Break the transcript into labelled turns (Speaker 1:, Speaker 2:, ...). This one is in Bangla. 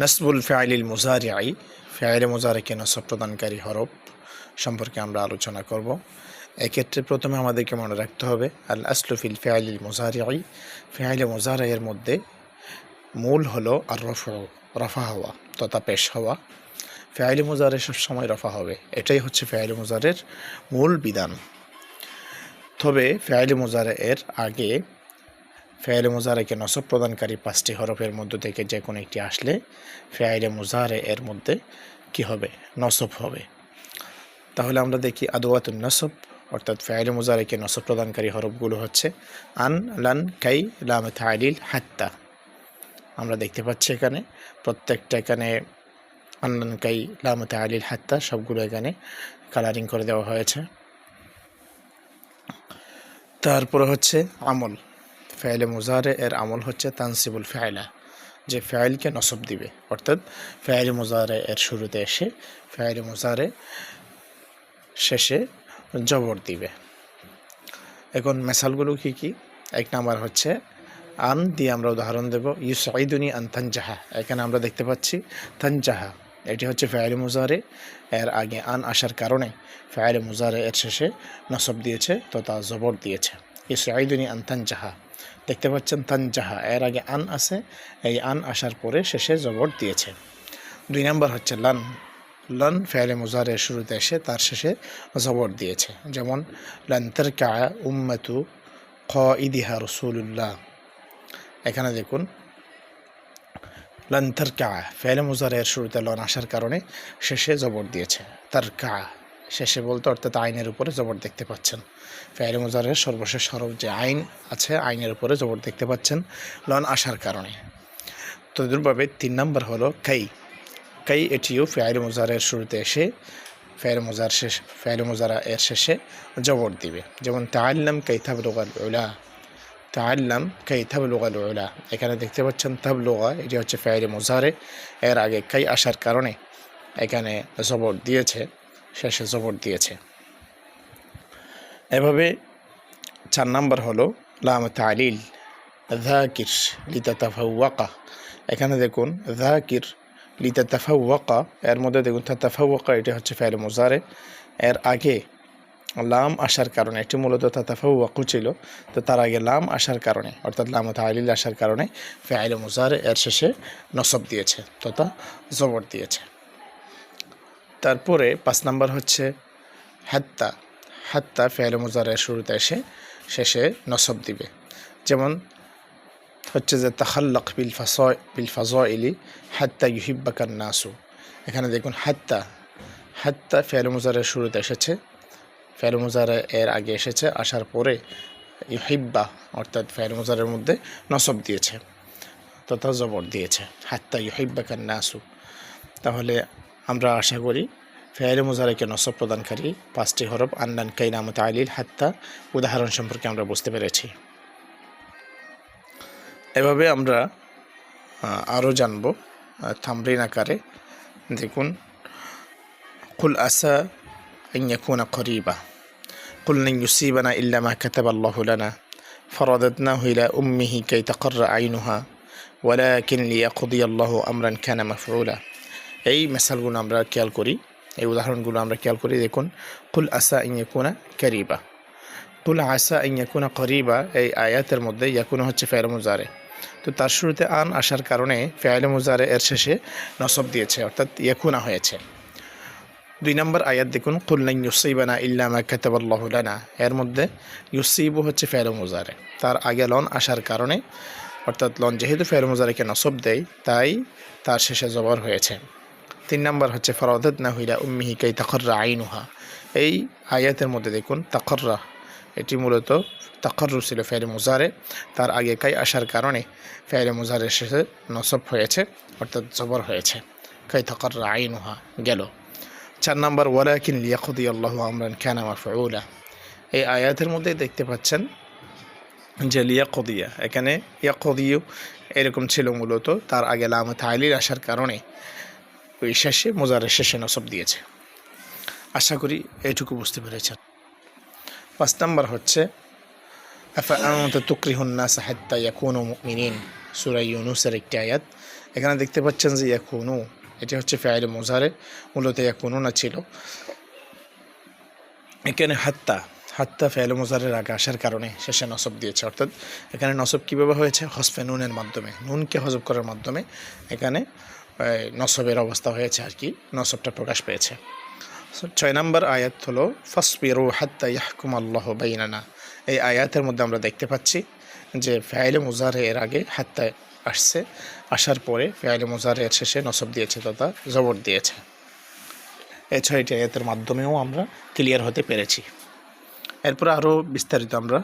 Speaker 1: নসবুল ফেয়াইলিল মুজারিআই ফেয়াইলে মুজারিকে নসব প্রদানকারী হরফ সম্পর্কে আমরা আলোচনা করব। এক্ষেত্রে প্রথমে আমাদেরকে মনে রাখতে হবে, আল আসলুফিল ফেয়াইলিল মুজারিআই। ফেয়াইলে মুজারিয়ের মধ্যে মূল হলো আর রফ, রফা হওয়া, তথা পেশ হওয়া। ফেয়াইলে মুজারে সবসময় রফা হবে, এটাই হচ্ছে ফেয়াইলে মুজারের মূল বিধান। তবে ফেয়াইলে মুজারে এর আগে ফেয়াইলে মুজারেকে নসব প্রদানকারী পাঁচটি হরফের মধ্য থেকে যে কোনো একটি আসলে ফেয়াইলে মুজারে এর মধ্যে কি হবে? নসব হবে। তাহলে আমরা দেখি আদোয়াতুন নসব, অর্থাৎ ফেয়াইলে মুজারেকে নসব প্রদানকারী হরফগুলো হচ্ছে আন, লান, কাই, লাম থাইলিল হাত্তা। আমরা দেখতে পাচ্ছি এখানে প্রত্যেকটা এখানে আন আন্নান কাই, লাম থাইলিল হাত্তা সবগুলো এখানে কালারিং করে দেওয়া হয়েছে। তারপরে হচ্ছে আমল। ফেয়ালে মুজারে, এর আমল হচ্ছে তানসিবুল ফেয়লা যে ফেয়ালকে নসব দিবে। অর্থাৎ ফেয়ালে মুজারে এর শুরুতে এসে ফেয়ালে মুজারে শেষে জবর দিবে। এখন মেসালগুলো কি কি? এক নাম্বার হচ্ছে, আন দিয়ে আমরা উদাহরণ দেব, ইউসাইদুনি আন তানজাহা। এখানে আমরা দেখতে পাচ্ছি তানজাহা, এটি হচ্ছে ফেয়ালে মুজারে, এর আগে আন আসার কারণে ফেয়ালে মুজারে এর শেষে নসব দিয়েছে, তথা জবর দিয়েছে। ইউসাইদুনি আন তানজাহা। দেখতে পাচ্ছেন তানজাহা। এর আগে আন আছে, এই আন আসার পরে শেষে জবর দিয়েছে। দুই নম্বর হচ্ছে লান। লন ফেয়ালে মুজারের শুরুতে এসে তার শেষে জবর দিয়েছে। যেমন লান্তর কা উম্মাতু খ ইদিহা রসুল্লাহ এখানে দেখুন লান্তর কা ফেয়ালে মুজারের শুরুতে লন আসার কারণে শেষে জবর দিয়েছে। তার কা শেষে বলতে অর্থাৎ আইনের উপরে জবর দেখতে পাচ্ছেন। ফেয়ালে মুজারের সর্বশেষ সরব যে আইন আছে, আইনের উপরে জবর দেখতে পাচ্ছেন লন আসার কারণে। তদুরভাবে তিন নম্বর হলো কাই। কাই এটিও ফেয়াল মুজারের শুরুতে এসে ফেয়াল মুজার শেষ ফেয়াল মুজারা এর শেষে জবর দিবে। যেমন তাল্লাম কাই থাবলুগাল উলা। তাল্লাম কাই থাবলুগাল উলা। এখানে দেখতে পাচ্ছেন তাবলুগা, এটি হচ্ছে ফেয়াল মুজারে। এর আগে কাই আসার কারণে এখানে জবর দিয়েছে। শেষে জবর দিয়েছে। এভাবে চার নাম্বার হলো, লাম তালিল ধাকির লিতা তাফাওয়াকা এখানে দেখুন ধাকির লিতা তাফাওয়াকা এর মধ্যে দেখুন তাফাওয়াকা এটি হচ্ছে ফেল মোজারে। এর আগে লাম আসার কারণে, এটি মূলত তাতাফাওয়াকু ছিল, তো তার আগে লাম আসার কারণে, অর্থাৎ লাম তালিল আসার কারণে ফেল মোজারে এর শেষে নসব দিয়েছে, তথা জবর দিয়েছে। তারপরে পাঁচ নাম্বার হচ্ছে হাত্তা। হাত্তা ফেয়াল মুজারের শুরুতে এসে শেষে নসব দিবে। যেমন হচ্ছে যে তাহাল্লাক বিল ফাস বিল ফাজইলি হাত্তা ইউহিব্বাকান নাসু। এখানে দেখুন হাত্তা। হাত্তা ফেয়াল মুজারের শুরুতে এসেছে। ফেয়াল এর আগে এসেছে, আসার পরে ইহিব্বা অর্থাৎ ফেয়াল মুজারের মধ্যে নসব দিয়েছে। তথা জবর দিয়েছে। হাত্তা ইউহিব্বাকান নাসু। তাহলে আমরা আশা করি ফেয়ারে মুজারেকে নসব প্রদানকারী পাঁচটি হরফ আন্নান কাইনামত আলিল হাত্তা উদাহরণ সম্পর্কে আমরা বুঝতে পেরেছি এভাবে আমরা আরও জানব থামরিন আকারে দেখুন কুল আসা ইয়াকুনা করিবা قل لن يصيبنا إلا ما كتب الله لنا فرددناه إلى أمه كي تقر عينها ولكن ليقضي الله أمرا كان مفعولا এই মেসালগুলো আমরা খেয়াল করি, এই উদাহরণগুলো আমরা খেয়াল করি, দেখুন, কুল আসা ইয়েকুনা করিবা কুল আসা ইয়েকুনা করিবা এই আয়াতের মধ্যে ইয়াকুনা হচ্ছে ফেয়াল মুজারে। তো তার শুরুতে আন আসার কারণে ফেয়াল মুজারে এর শেষে নসব দিয়েছে, অর্থাৎ ইয়াকুনা হয়েছে। দুই নম্বর আয়াত দেখুন কুল্লাইন ইউসিবানা ইল্লামা কাতাবাল্লাহুলানা এর মধ্যে ইউসিবু হচ্ছে ফেয়াল মুজারে। তার আগে লন আসার কারণে, অর্থাৎ লন যেহেতু ফেয়াল নসব দেয়, তাই তার শেষে জবর হয়েছে। তিন নম্বর হচ্ছে ফরদত না হইলা উম্মিহি কাই তাকর্রা আইনুহা। এই আয়াতের মধ্যে দেখুন, তাকর্রা, এটি মূলত তাকর্রু ছিল ফেরে মুজারে। তার আগে কাই আসার কারণে ফেরে মুজারের শেষে নসব হয়েছে, অর্থাৎ জবর হয়েছে। কাই তাকর্রা আইনুহা গেল। চার নম্বর, ওয়ালাকিন লিয়াকুদি আল্লাহ আমরান খ্যান আমার ফউলা এই আয়াতের মধ্যে দেখতে পাচ্ছেন যে লিয়াকদিয়া, এখানে ইয়াকদিও এরকম ছিল মূলত, তার আগে লাম তাইলির আসার কারণে ওই শেষে, মোজারের শেষে নসব দিয়েছে। আশা করি এইটুকু বুঝতে পেরেছেন। পাঁচ নাম্বার হচ্ছে সুরাই ইউনুসের একটি আয়াত। এখানে দেখতে পাচ্ছেন যে ইয়াকুনু, এটি হচ্ছে ফেয়াইলে মোজারে, মূলত ইয়াকুনু না ছিল। এখানে হাত্তা হাত্তা ফেয়ালে মোজারের আগে আসার কারণে শেষে নসব দিয়েছে। অর্থাৎ এখানে নসব কীভাবে হয়েছে? হসফে নুনের মাধ্যমে, নুনকে হজব করার মাধ্যমে। এখানে নসবের অবস্থা হয়েছে আর কি, নসবটা প্রকাশ পেয়েছে। ছয় নম্বর আয়াত হলো, ফসবিরু হাত্তা ইয়াহকুম আল্লাহ বাইনানা। এই আয়াতের মধ্যে আমরা দেখতে পাচ্ছি যে ফেয়াইলে মুজারে এর আগে হাত্তা আসছে, আসার পরে ফেয়াইলে মুজারে এর শেষে নসব দিয়েছে তথা জবর দিয়েছে। এই ছয়টি আয়াতের মাধ্যমেও আমরা ক্লিয়ার হতে পেরেছি। এরপর আরও বিস্তারিত আমরা